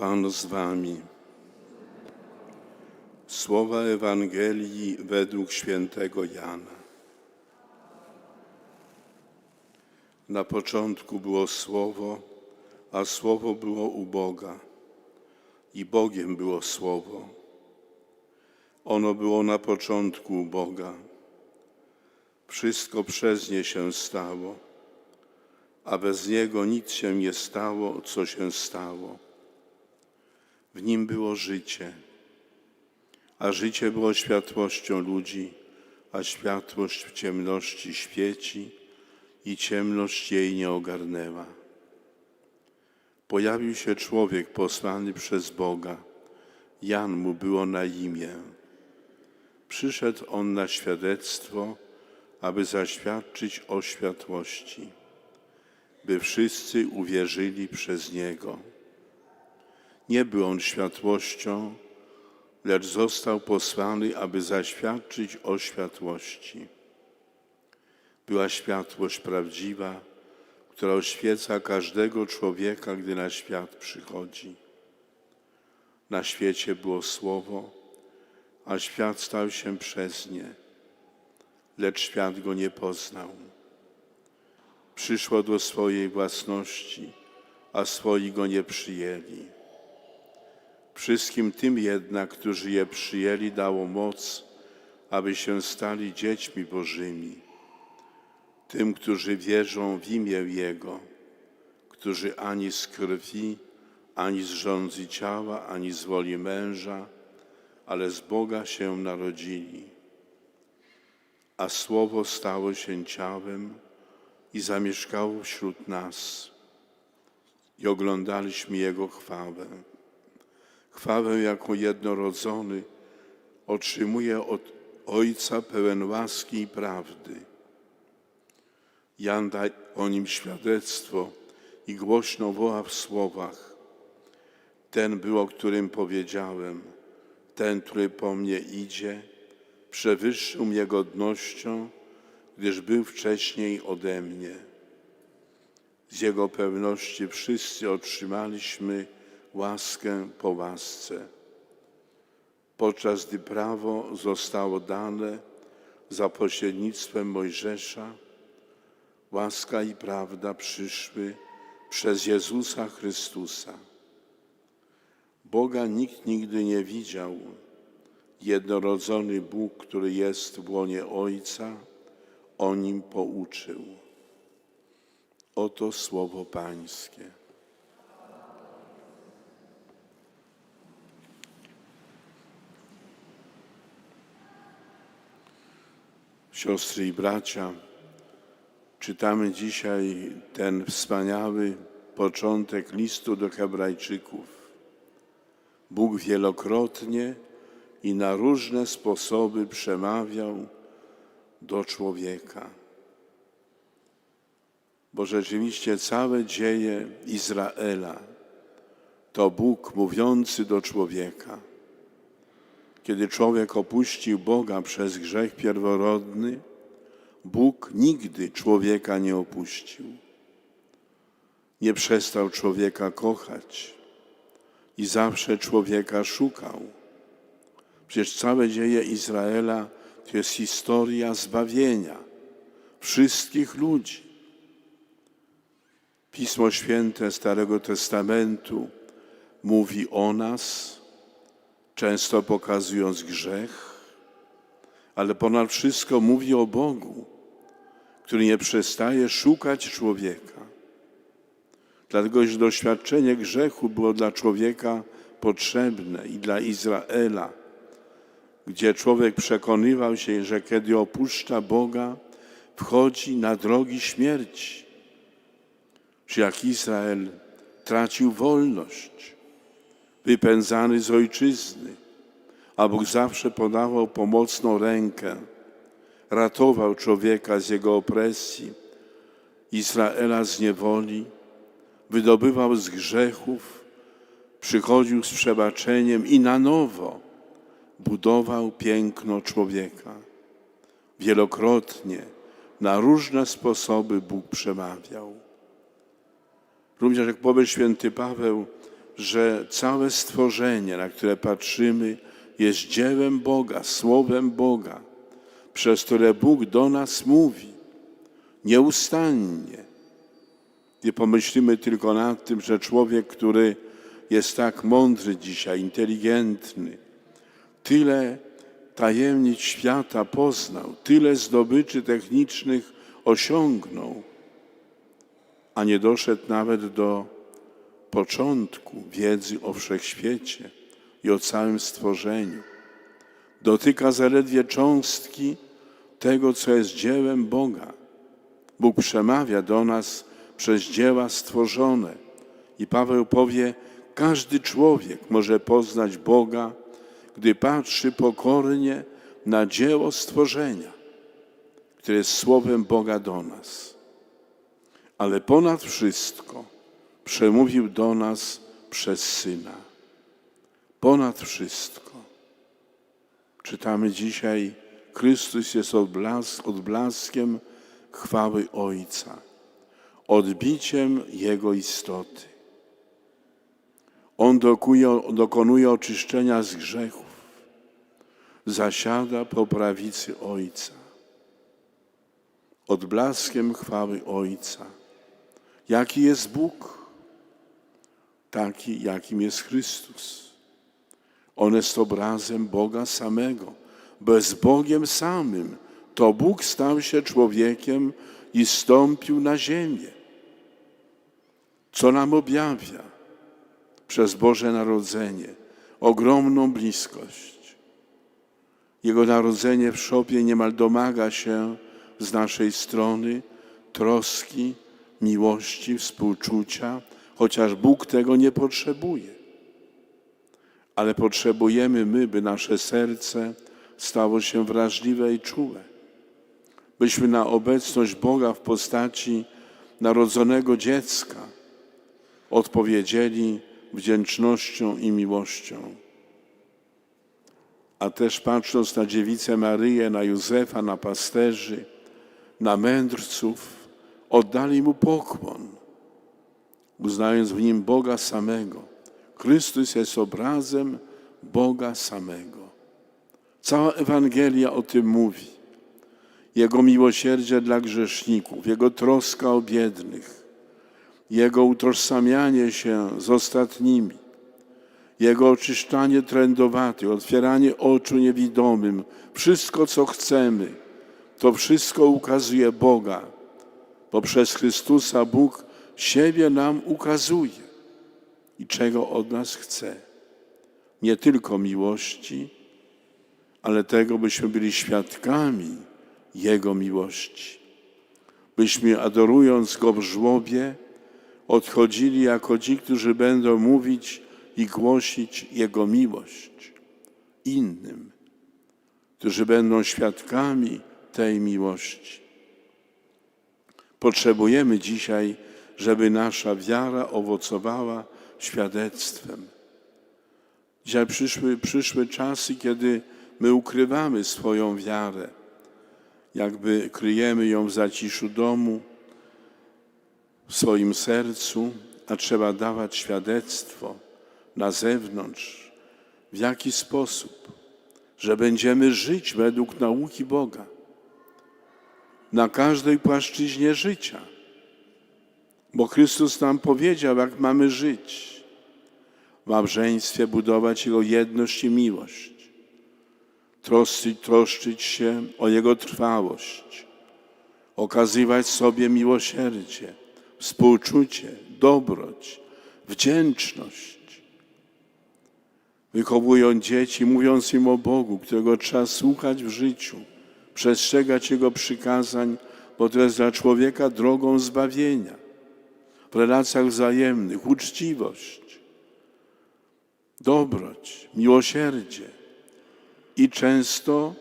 Pan z wami. Słowa Ewangelii według świętego Jana. Na początku było Słowo, a Słowo było u Boga i Bogiem było Słowo. Ono było na początku u Boga. Wszystko przez nie się stało, a bez Niego nic się nie stało, co się stało. W Nim było życie, a życie było światłością ludzi, a światłość w ciemności świeci i ciemność jej nie ogarnęła. Pojawił się człowiek posłany przez Boga. Jan mu było na imię. Przyszedł on na świadectwo, aby zaświadczyć o światłości, by wszyscy uwierzyli przez niego. Nie był on światłością, lecz został posłany, aby zaświadczyć o światłości. Była światłość prawdziwa, która oświeca każdego człowieka, gdy na świat przychodzi. Na świecie było Słowo, a świat stał się przez nie, lecz świat go nie poznał. Przyszło do swojej własności, a swoi go nie przyjęli. Wszystkim tym jednak, którzy je przyjęli, dało moc, aby się stali dziećmi Bożymi. Tym, którzy wierzą w imię Jego, którzy ani z krwi, ani z rządzy ciała, ani z woli męża, ale z Boga się narodzili. A Słowo stało się ciałem i zamieszkało wśród nas. I oglądaliśmy Jego chwałę. Chwałę jako jednorodzony otrzymuje od Ojca pełen łaski i prawdy. Jan da o nim świadectwo i głośno woła w słowach. Ten był, o którym powiedziałem, ten, który po mnie idzie, przewyższył mnie godnością, gdyż był wcześniej ode mnie. Z Jego pewności wszyscy otrzymaliśmy łaskę po łasce. Podczas gdy prawo zostało dane za pośrednictwem Mojżesza, łaska i prawda przyszły przez Jezusa Chrystusa. Boga nikt nigdy nie widział. Jednorodzony Bóg, który jest w łonie Ojca, o nim pouczył. Oto słowo Pańskie. Siostry i bracia, czytamy dzisiaj ten wspaniały początek listu do Hebrajczyków. Bóg wielokrotnie i na różne sposoby przemawiał do człowieka. Bo rzeczywiście całe dzieje Izraela to Bóg mówiący do człowieka. Kiedy człowiek opuścił Boga przez grzech pierworodny, Bóg nigdy człowieka nie opuścił. Nie przestał człowieka kochać i zawsze człowieka szukał. Przecież całe dzieje Izraela to jest historia zbawienia wszystkich ludzi. Pismo Święte Starego Testamentu mówi o nas, często pokazując grzech, ale ponad wszystko mówi o Bogu, który nie przestaje szukać człowieka. Dlatego, że doświadczenie grzechu było dla człowieka potrzebne i dla Izraela, gdzie człowiek przekonywał się, że kiedy opuszcza Boga, wchodzi na drogi śmierci. Czy jak Izrael tracił wolność, wypędzany z ojczyzny, a Bóg zawsze podawał pomocną rękę, ratował człowieka z jego opresji, Izraela z niewoli, wydobywał z grzechów, przychodził z przebaczeniem i na nowo budował piękno człowieka. Wielokrotnie, na różne sposoby Bóg przemawiał. Również jak powie święty Paweł, że całe stworzenie, na które patrzymy, jest dziełem Boga, słowem Boga, przez które Bóg do nas mówi nieustannie. Nie pomyślimy tylko nad tym, że człowiek, który jest tak mądry dzisiaj, inteligentny, tyle tajemnic świata poznał, tyle zdobyczy technicznych osiągnął, a nie doszedł nawet do początku wiedzy o wszechświecie i o całym stworzeniu. Dotyka zaledwie cząstki tego, co jest dziełem Boga. Bóg przemawia do nas przez dzieła stworzone. I Paweł powie, każdy człowiek może poznać Boga, gdy patrzy pokornie na dzieło stworzenia, które jest słowem Boga do nas. Ale ponad wszystko przemówił do nas przez Syna. Ponad wszystko. Czytamy dzisiaj, Chrystus jest odblask, odblaskiem chwały Ojca, odbiciem Jego istoty. On dokuje, dokonuje oczyszczenia z grzechów, zasiada po prawicy Ojca, odblaskiem chwały Ojca. Jaki jest Bóg? Taki, jakim jest Chrystus. On jest obrazem Boga samego. Bez Bogiem samym to Bóg stał się człowiekiem i stąpił na ziemię. Co nam objawia przez Boże Narodzenie ogromną bliskość. Jego narodzenie w szopie niemal domaga się z naszej strony troski, miłości, współczucia, chociaż Bóg tego nie potrzebuje. Ale potrzebujemy my, by nasze serce stało się wrażliwe i czułe. Byśmy na obecność Boga w postaci narodzonego dziecka odpowiedzieli wdzięcznością i miłością. A też patrząc na dziewicę Maryję, na Józefa, na pasterzy, na mędrców, oddali mu pokłon, uznając w nim Boga samego. Chrystus jest obrazem Boga samego. Cała Ewangelia o tym mówi. Jego miłosierdzie dla grzeszników, Jego troska o biednych, Jego utożsamianie się z ostatnimi, Jego oczyszczanie trędowatych, otwieranie oczu niewidomym, wszystko co chcemy, to wszystko ukazuje Boga. Poprzez Chrystusa Bóg siebie nam ukazuje i czego od nas chce. Nie tylko miłości, ale tego, byśmy byli świadkami Jego miłości. Byśmy adorując Go w żłobie, odchodzili jako ci, którzy będą mówić i głosić Jego miłość innym, którzy będą świadkami tej miłości. Potrzebujemy dzisiaj, żeby nasza wiara owocowała świadectwem. Dzisiaj przyszły, przyszły czasy, kiedy my ukrywamy swoją wiarę, jakby kryjemy ją w zaciszu domu, w swoim sercu, a trzeba dawać świadectwo na zewnątrz. W jaki sposób? Że będziemy żyć według nauki Boga na każdej płaszczyźnie życia. Bo Chrystus nam powiedział, jak mamy żyć. Małżeństwie budować Jego jedność i miłość. Troszczyć, troszczyć się o Jego trwałość. Okazywać sobie miłosierdzie, współczucie, dobroć, wdzięczność. Wychowując dzieci, mówiąc im o Bogu, którego trzeba słuchać w życiu, przestrzegać Jego przykazań, bo to jest dla człowieka drogą zbawienia. W relacjach wzajemnych uczciwość, dobroć, miłosierdzie i często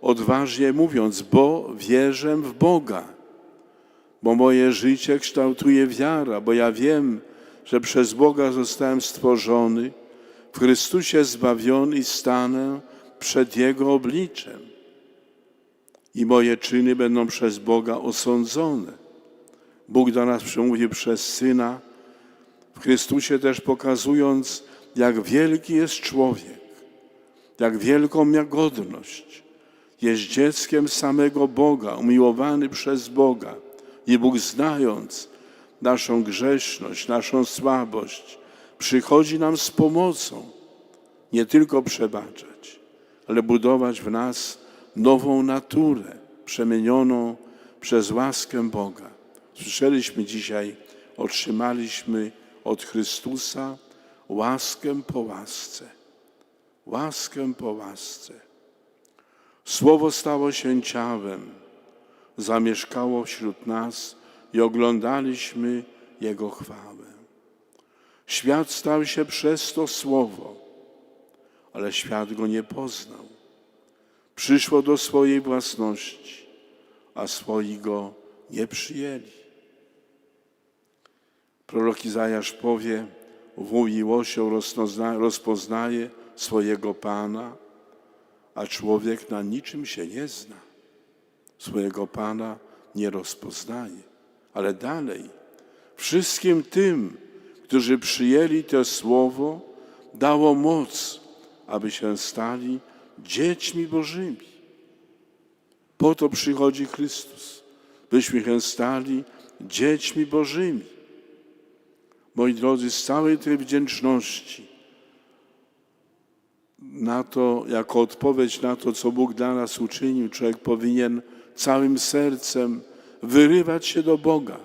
odważnie mówiąc, bo wierzę w Boga, bo moje życie kształtuje wiara, bo ja wiem, że przez Boga zostałem stworzony, w Chrystusie zbawiony i stanę przed Jego obliczem i moje czyny będą przez Boga osądzone. Bóg do nas przemówił przez Syna W Chrystusie też pokazując, jak wielki jest człowiek, jak wielką ma godność. Jest dzieckiem samego Boga, umiłowany przez Boga. I Bóg znając naszą grzeszność, naszą słabość, przychodzi nam z pomocą. Nie tylko przebaczać, ale budować w nas nową naturę, przemienioną przez łaskę Boga. Słyszeliśmy dzisiaj, otrzymaliśmy od Chrystusa łaskę po łasce. Łaskę po łasce. Słowo stało się ciałem, zamieszkało wśród nas i oglądaliśmy Jego chwałę. Świat stał się przez to Słowo, ale świat Go nie poznał. Przyszło do swojej własności, a swoi Go nie przyjęli. Prorok Izajasz powie, w miłością rozpozna- rozpoznaje swojego Pana, a człowiek na niczym się nie zna. Swojego Pana nie rozpoznaje. Ale dalej, wszystkim tym, którzy przyjęli to słowo, dało moc, aby się stali dziećmi Bożymi. Po to przychodzi Chrystus, byśmy się stali dziećmi Bożymi. Moi drodzy, z całej tej wdzięczności na to, jako odpowiedź na to, co Bóg dla nas uczynił, człowiek powinien całym sercem wyrywać się do Boga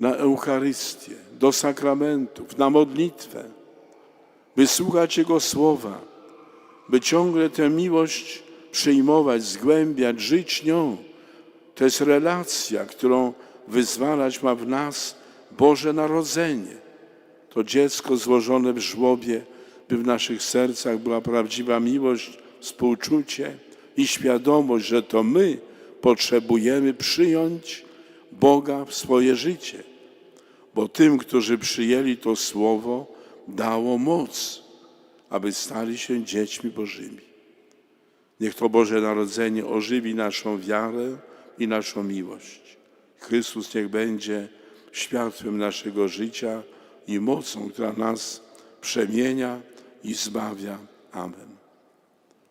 na Eucharystię, do sakramentów, na modlitwę, by słuchać Jego słowa, by ciągle tę miłość przyjmować, zgłębiać, żyć nią. To jest relacja, którą wyzwalać ma w nas Boże Narodzenie. To dziecko złożone w żłobie, by w naszych sercach była prawdziwa miłość, współczucie i świadomość, że to my potrzebujemy przyjąć Boga w swoje życie. Bo tym, którzy przyjęli to słowo, dało moc, aby stali się dziećmi Bożymi. Niech to Boże Narodzenie ożywi naszą wiarę i naszą miłość. Chrystus niech będzie światłem naszego życia i mocą, która nas przemienia i zbawia. Amen.